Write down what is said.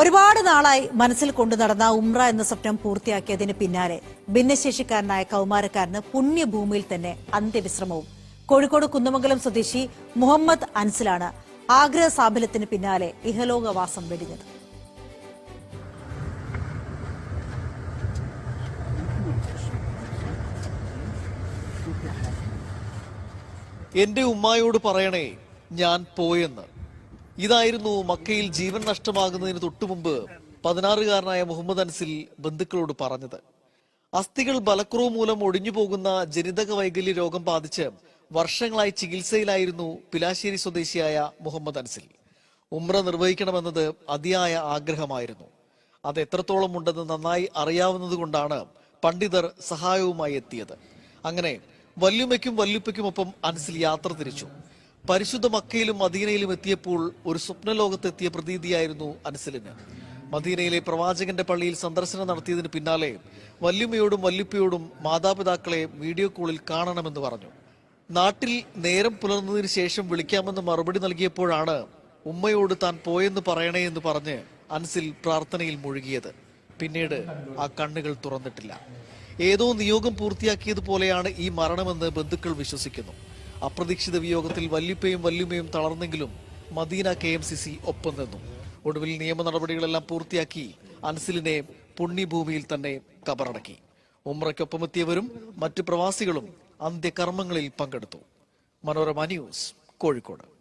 ഒരുപാട് നാളായി മനസ്സിൽ കൊണ്ടു നടന്ന ഉംറ എന്ന സ്വപ്നം പൂർത്തിയാക്കിയതിന് പിന്നാലെ ഭിന്നശേഷിക്കാരനായ കൗമാരക്കാരന് പുണ്യഭൂമിയിൽ തന്നെ അന്ത്യവിശ്രമവും. കോഴിക്കോട് കുന്നമംഗലം സ്വദേശി മുഹമ്മദ് അൻസിലാണ് ആഗ്രഹ സാഫല്യത്തിന് പിന്നാലെ ഇഹലോകവാസം വെടിഞ്ഞത്. എന്റെ ഉമ്മായോട് പറയണേ ഞാൻ പോയെന്ന്. ഇതായിരുന്നു മക്കയിൽ ജീവൻ നഷ്ടമാകുന്നതിന് തൊട്ടുമുമ്പ് പതിനാറുകാരനായ മുഹമ്മദ് അൻസിൽ ബന്ധുക്കളോട് പറഞ്ഞത്. അസ്ഥികൾ ബലക്കുറവ് മൂലം ഒടിഞ്ഞു പോകുന്ന ജനിതക വൈകല്യ രോഗം ബാധിച്ച് വർഷങ്ങളായി ചികിത്സയിലായിരുന്നു പിലാശ്ശേരി സ്വദേശിയായ മുഹമ്മദ് അൻസിൽ. ഉമ്ര നിർവഹിക്കണമെന്നത് അതിയായ ആഗ്രഹമായിരുന്നു. അത് എത്രത്തോളം ഉണ്ടെന്ന് നന്നായി അറിയാവുന്നതുകൊണ്ടാണ് പണ്ഡിതർ സഹായവുമായി എത്തിയത്. അങ്ങനെ വല്യുമ്മയ്ക്കും വല്യുപ്പയ്ക്കുമൊപ്പം അൻസിൽ യാത്ര തിരിച്ചു. പരിശുദ്ധ മക്കയിലും മദീനയിലും എത്തിയപ്പോൾ ഒരു സ്വപ്നലോകത്തെത്തിയ പ്രതീതിയായിരുന്നു അൻസിലിന് മദീനയിലെ പ്രവാചകന്റെ പള്ളിയിൽ സന്ദർശനം നടത്തിയതിന് പിന്നാലെ വല്യുമ്മയോടും വല്യുപ്പയോടും മാതാപിതാക്കളെ വീഡിയോ കോളിൽ കാണണമെന്ന് പറഞ്ഞു. നാട്ടിൽ നേരം പുലർന്നതിന് ശേഷം വിളിക്കാമെന്ന് മറുപടി നൽകിയപ്പോഴാണ് ഉമ്മയോട് താൻ പോയെന്ന് പറയണേ എന്ന് പറഞ്ഞ് അൻസിൽ പ്രാർത്ഥനയിൽ മുഴുകിയത്. പിന്നീട് ആ കണ്ണുകൾ തുറന്നിട്ടില്ല. ഏതോ നിയോഗം പൂർത്തിയാക്കിയതുപോലെയാണ് ഈ മരണമെന്ന് ബന്ധുക്കൾ വിശ്വസിക്കുന്നു. അപ്രതീക്ഷിത വിയോഗത്തിൽ വല്യുപ്പയും വല്യുമ്മയും തളർന്നെങ്കിലും Medina K M C C ഒപ്പം നിന്നു. ഒടുവിൽ നിയമ നടപടികളെല്ലാം പൂർത്തിയാക്കി അൻസിലിനെ പുണ്യഭൂമിയിൽ തന്നെ കബറടക്കി. ഉമ്രയ്ക്കൊപ്പമെത്തിയവരും മറ്റു പ്രവാസികളും അന്ത്യകർമ്മങ്ങളിൽ പങ്കെടുത്തു. മനോരമ ന്യൂസ് കോഴിക്കോട്.